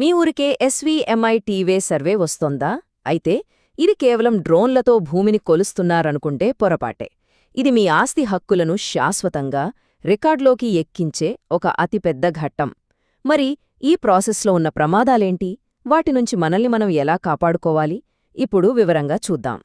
మీ ఊరికే ఎస్వీఎంఐ టీవే సర్వే వస్తోందా? అయితే ఇది కేవలం డ్రోన్లతో భూమిని కొలుస్తున్నారనుకుంటే పొరపాటే. ఇది మీ ఆస్తి హక్కులను శాశ్వతంగా రికార్డులోకి ఎక్కించే ఒక అతిపెద్ద ఘట్టం. మరి ఈ ప్రాసెస్లో ఉన్న ప్రమాదాలేంటి? వాటి నుంచి మనల్ని మనం ఎలా కాపాడుకోవాలి? ఇప్పుడు వివరంగా చూద్దాం.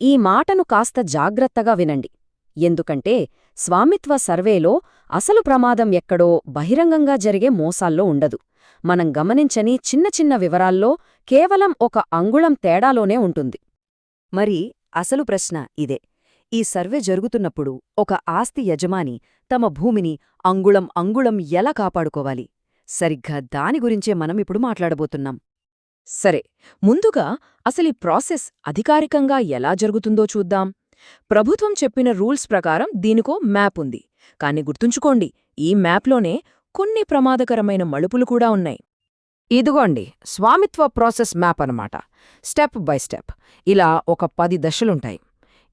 ఈ మాటను కాస్త జాగ్రత్తగా వినండి. ఎందుకంటే స్వామిత్వ సర్వేలో అసలు ప్రమాదం ఎక్కడో బహిరంగంగా జరిగే మోసాల్లో ఉండదు. మనం గమనించని చిన్న చిన్న వివరాల్లో కేవలం ఒక అంగుళం తేడాలోనే ఉంటుంది. మరి అసలు ప్రశ్న ఇదే. ఈ సర్వే జరుగుతున్నప్పుడు ఒక ఆస్తి యజమాని తమ భూమిని అంగుళం అంగుళం ఎలా కాపాడుకోవాలి? సరిగ్గా దాని గురించే మనం ఇప్పుడు మాట్లాడబోతున్నాం. సరే ముందుగా అసలీ ప్రాసెస్ అధికారికంగా ఎలా జరుగుతుందో చూద్దాం. ప్రభుత్వం చెప్పిన రూల్స్ ప్రకారం దీనికో మ్యాప్ ఉంది. కాని గుర్తుంచుకోండి ఈ మ్యాప్లోనే కొన్ని ప్రమాదకరమైన మలుపులు కూడా ఉన్నాయి. ఇదిగోండి స్వామిత్వ ప్రాసెస్ మ్యాప్ అన్నమాట. Step by step. ఇలా ఒక పది దశలుంటాయి.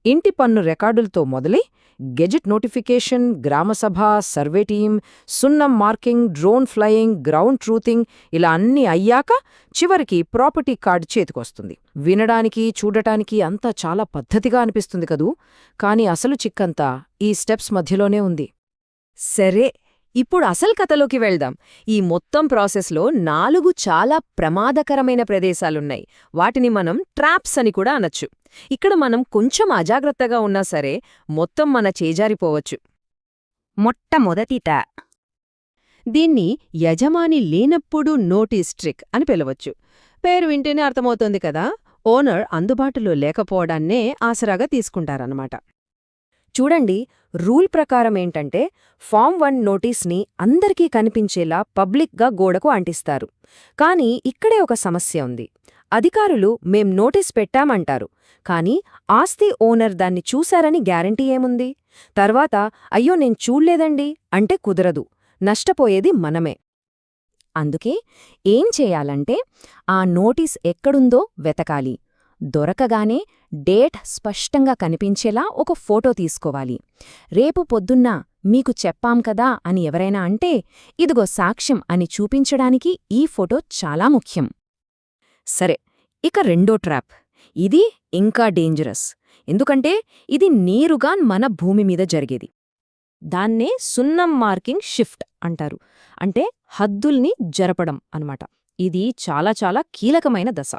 ఇంటి పన్ను రికార్డులతో మొదలై gazette notification gram sabha survey team సున్నం marking drone flying ground truthing ఇలా అన్నీ అయ్యాక చివరికి ప్రాపర్టీ కార్డు చేతికొస్తుంది. వినడానికి చూడటానికి అంతా చాలా పద్ధతిగా అనిపిస్తుంది కదూ? కాని అసలు చిక్కంతా ఈ స్టెప్స్ మధ్యలోనే ఉంది. సరే ఇప్పుడు అసలు కథలోకి వెళ్దాం. ఈ మొత్తం ప్రాసెస్లో నాలుగు చాలా ప్రమాదకరమైన ప్రదేశాలున్నాయి. వాటిని మనం ట్రాప్స్ అని కూడా అనొచ్చు. ఇక్కడ మనం కొంచెం అజాగ్రత్తగా ఉన్నా సరే మొత్తం మన చేజారిపోవచ్చు. మొట్టమొదటిట దీన్ని యజమాని లేనప్పుడు నోటీస్ ట్రిక్ అని పిలవచ్చు. పేరు వింటేనే అర్థమవుతోంది కదా. ఓనర్ అందుబాటులో లేకపోవడాన్నే ఆసరాగా తీసుకుంటారన్నమాట. చూడండి రూల్ ప్రకారం ఏంటంటే ఫామ్ వన్ నోటీస్ని అందరికీ కనిపించేలా పబ్లిక్గా గోడకు అంటిస్తారు. కానీ ఇక్కడే ఒక సమస్య ఉంది. అధికారులు మేం నోటీస్ పెట్టామంటారు. కానీ ఆస్తి ఓనర్ దాన్ని చూశారని గ్యారంటీ ఏముంది? తర్వాత అయ్యో నేను చూడ్లేదండి అంటే కుదరదు. నష్టపోయేది మనమే. అందుకే ఏం చేయాలంటే ఆ నోటీస్ ఎక్కడుందో వెతకాలి. దొరకగానే డేట్ స్పష్టంగా కనిపించేలా ఒక ఫోటో తీసుకోవాలి. రేపు పొద్దున్న మీకు చెప్పాం కదా అని ఎవరైనా అంటే ఇదిగో సాక్ష్యం అని చూపించడానికి ఈ ఫోటో చాలా ముఖ్యం. సరే ఇక రెండో ట్రాప్. ఇది ఇంకా డేంజరస్. ఎందుకంటే ఇది నేరుగా మన భూమి మీద జరిగేది. దాన్నే సున్నం మార్కింగ్ షిఫ్ట్ అంటారు. అంటే హద్దుల్ని జరపడం అన్నమాట. ఇది చాలా చాలా కీలకమైన దశ.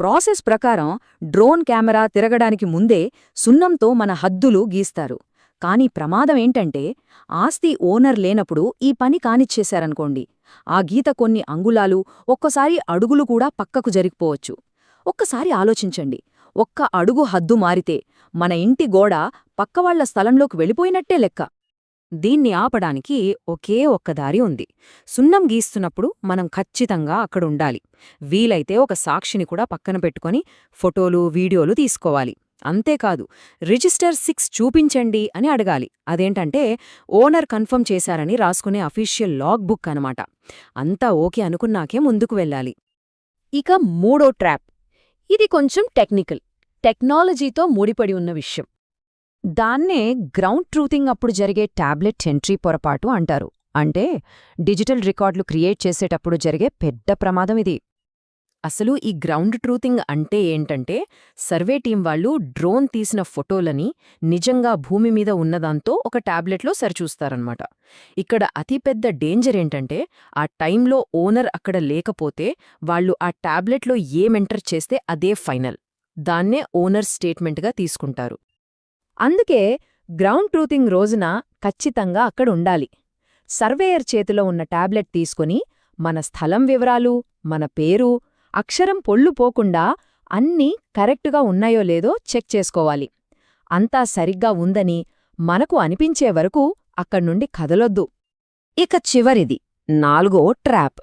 ప్రాసెస్ ప్రకారం డ్రోన్ కెమెరా తిరగడానికి ముందే సున్నంతో మన హద్దులు గీస్తారు. కాని ప్రమాదమేంటంటే ఆస్తి ఓనర్ లేనప్పుడు ఈ పని కానిచ్చేశారనుకోండి. ఆ గీత కొన్ని అంగుళాలు ఒక్కసారి అడుగులు కూడా పక్కకు జరిగిపోవచ్చు. ఒక్కసారి ఆలోచించండి. ఒక్క అడుగు హద్దు మారితే మన ఇంటి గోడ పక్కవాళ్ళ స్థలంలోకి వెళ్ళిపోయినట్టే లెక్క. దీన్ని ఆపడానికి ఒకే ఒక్క దారి ఉంది. సున్నం గీస్తున్నప్పుడు మనం ఖచ్చితంగా అక్కడుండాలి వీలైతే ఒక సాక్షిని కూడా పక్కన పెట్టుకొని ఫోటోలు వీడియోలు తీసుకోవాలి. అంతేకాదు రిజిస్టర్ సిక్స్ చూపించండి అని అడగాలి. అదేంటంటే ఓనర్ కన్ఫర్మ్ చేశారని రాసుకునే అఫీషియల్ లాగ్ బుక్ అనమాట అంతా ఓకే అనుకున్నాకే ముందుకు వెళ్ళాలి. ఇక మూడో ట్రాప్. ఇది కొంచెం టెక్నికల్. టెక్నాలజీతో ముడిపడి ఉన్న విషయం. దాన్నే గ్రౌండ్ ట్రూతింగ్ అప్పుడు జరిగే టాబ్లెట్ ఎంట్రీ పొరపాటు అంటారు. అంటే డిజిటల్ రికార్డులు క్రియేట్ చేసేటప్పుడు జరిగే పెద్ద ప్రమాదం ఇది. అసలు ఈ గ్రౌండ్ ట్రూతింగ్ అంటే ఏంటంటే సర్వే టీం వాళ్ళు డ్రోన్ తీసిన ఫోటోలని నిజంగా భూమి మీద ఉన్నదాంతో ఒక టాబ్లెట్లో సరిచూస్తారనమాట ఇక్కడ అతిపెద్ద డేంజర్ ఏంటంటే ఆ టైంలో ఓనర్ అక్కడ లేకపోతే వాళ్ళు ఆ టాబ్లెట్లో ఏమెంటర్ చేస్తే అదే ఫైనల్. దాన్నే ఓనర్ స్టేట్మెంట్గా తీసుకుంటారు. అందుకే గ్రౌండ్ ట్రూతింగ్ రోజున ఖచ్చితంగా అక్కడ ఉండాలి. సర్వేయర్ చేతిలో ఉన్న టాబ్లెట్ తీసుకుని మన స్థలం వివరాలు మన పేరు అక్షరం పొళ్ళు పోకుండా అన్నీ కరెక్టుగా ఉన్నాయో లేదో చెక్ చేసుకోవాలి. అంతా సరిగ్గా ఉందని మనకు అనిపించే వరకు అక్కడ్నుండి కదలొద్దు. ఇక చివరిది నాలుగో ట్రాప్.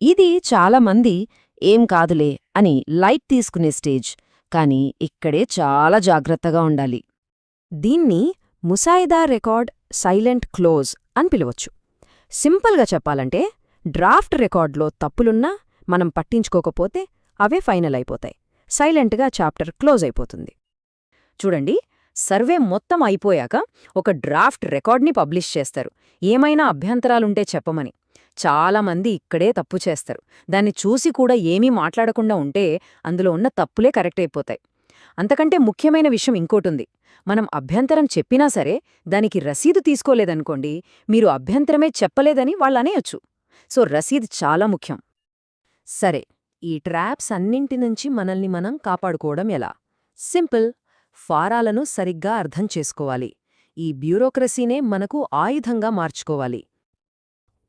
ఇది చాలామంది ఏం కాదులే అని లైట్ తీసుకునే స్టేజ్ కాని ఇక్కడే చాలా జాగ్రత్తగా ఉండాలి. దీన్ని ముసాయిదా రికార్డ్ సైలెంట్ క్లోజ్ అని పిలవచ్చు. సింపుల్గా చెప్పాలంటే డ్రాఫ్ట్ రికార్డ్లో తప్పులున్నా మనం పట్టించుకోకపోతే అవే ఫైనల్ అయిపోతాయి. సైలెంట్గా చాప్టర్ క్లోజ్ అయిపోతుంది. చూడండి సర్వే మొత్తం అయిపోయాక ఒక డ్రాఫ్ట్ రికార్డ్ని పబ్లిష్ చేస్తారు. ఏమైనా అభ్యంతరాలుంటే చెప్పమని. చాలామంది ఇక్కడే తప్పు చేస్తారు. దాన్ని చూసి కూడా ఏమీ మాట్లాడకుండా ఉంటే అందులో ఉన్న తప్పులే కరెక్ట్ అయిపోతాయి. అంతకంటే ముఖ్యమైన విషయం ఇంకోటుంది. మనం అభ్యంతరం చెప్పినా సరే దానికి రసీదు తీసుకోలేదనుకోండి మీరు అభ్యంతరమే చెప్పలేదని వాళ్ళనేయొచ్చు సో రసీదు చాలా ముఖ్యం. సరే ఈ ట్రాప్స్ అన్నింటి నుంచి మనల్ని మనం కాపాడుకోవడం ఎలా? సింపుల్. ఫారాలను సరిగ్గా అర్థం చేసుకోవాలి. ఈ బ్యూరోక్రసీనే మనకు ఆయుధంగా మార్చుకోవాలి.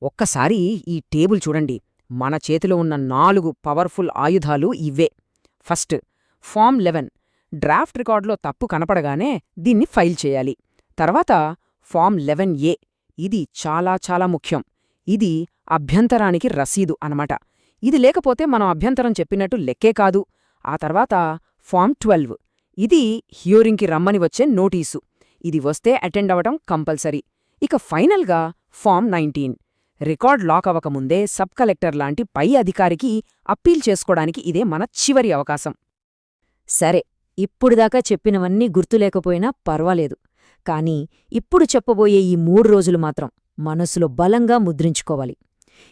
ఒక్కసారి ఈ టేబుల్ చూడండి. మన చేతిలో ఉన్న నాలుగు పవర్ఫుల్ ఆయుధాలు ఇవే. First form eleven. డ్రాఫ్ట్ రికార్డులో తప్పు కనపడగానే దీన్ని ఫైల్ చేయాలి. తర్వాత ఫామ్ లెవెన్ ఏ. ఇది చాలా చాలా ముఖ్యం. ఇది అభ్యంతరానికి రసీదు అనమాట ఇది లేకపోతే మనం అభ్యంతరం చెప్పినట్టు లెక్కే కాదు. ఆ తర్వాత ఫామ్ ట్వెల్వ్. ఇది హియోరింగ్కి రమ్మని వచ్చే నోటీసు. ఇది వస్తే అటెండ్ అవడం కంపల్సరీ. ఇక ఫైనల్గా ఫామ్ నైన్టీన్. రికార్డ్ లాక్ అవ్వకముందే సబ్ కలెక్టర్ లాంటి పై అధికారికి అప్పీల్ చేసుకోవడానికి ఇదే మన చివరి అవకాశం. సరే ఇప్పుడుదాకా చెప్పినవన్నీ గుర్తులేకపోయినా పర్వాలేదు. కానీ ఇప్పుడు చెప్పబోయే ఈ మూడు రోజులు మాత్రం మనసులో బలంగా ముద్రించుకోవాలి.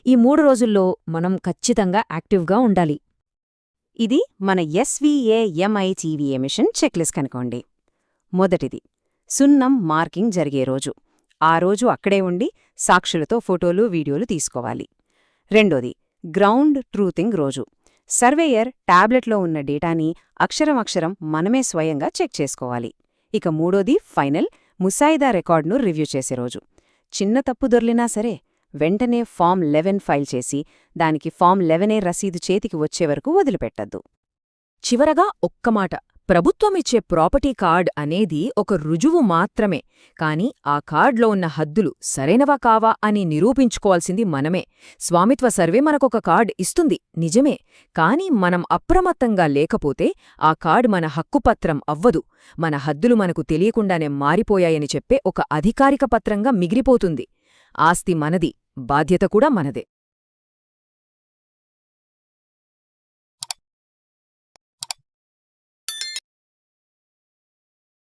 ఈ మూడు రోజుల్లో మనం ఖచ్చితంగా యాక్టివ్గా ఉండాలి. ఇది మన ఎస్వీఏఎంఐటీవీఏ మిషన్ చెక్లిస్ట్ కనుకోండి. మొదటిది సున్నం మార్కింగ్ జరిగే రోజు. ఆ రోజు అక్కడే ఉండి సాక్షులతో ఫోటోలు వీడియోలు తీసుకోవాలి. రెండోది గ్రౌండ్ ట్రూతింగ్ రోజు. సర్వేయర్ టాబ్లెట్లో ఉన్న డేటాని అక్షరం అక్షరం మనమే స్వయంగా చెక్ చేసుకోవాలి. ఇక మూడోది ఫైనల్ ముసాయిదా రికార్డును రివ్యూ చేసే రోజు. చిన్న తప్పు దొర్లినా సరే వెంటనే ఫామ్ లెవెన్ ఫైల్ చేసి దానికి ఫామ్ లెవెనే రసీదు చేతికి వచ్చే వరకు వదిలిపెట్టద్దు. చివరగా ఒక్క మాట ప్రభుత్వమిచ్చే ప్రాపర్టీ కార్డ్ అనేది ఒక రుజువు మాత్రమే. కాని ఆ కార్డ్లో ఉన్న హద్దులు సరైనవా కావా అని నిరూపించుకోవాల్సింది మనమే. స్వామిత్వ సర్వే మనకొక కార్డ్ ఇస్తుంది నిజమే. కాని మనం అప్రమత్తంగా లేకపోతే ఆ కార్డ్ మన హక్కుపత్రం అవ్వదు. మన హద్దులు మనకు తెలియకుండానే మారిపోయాయని చెప్పే ఒక అధికారిక పత్రంగా మిగిలిపోతుంది. ఆస్తి మనది బాధ్యత కూడా మనదే.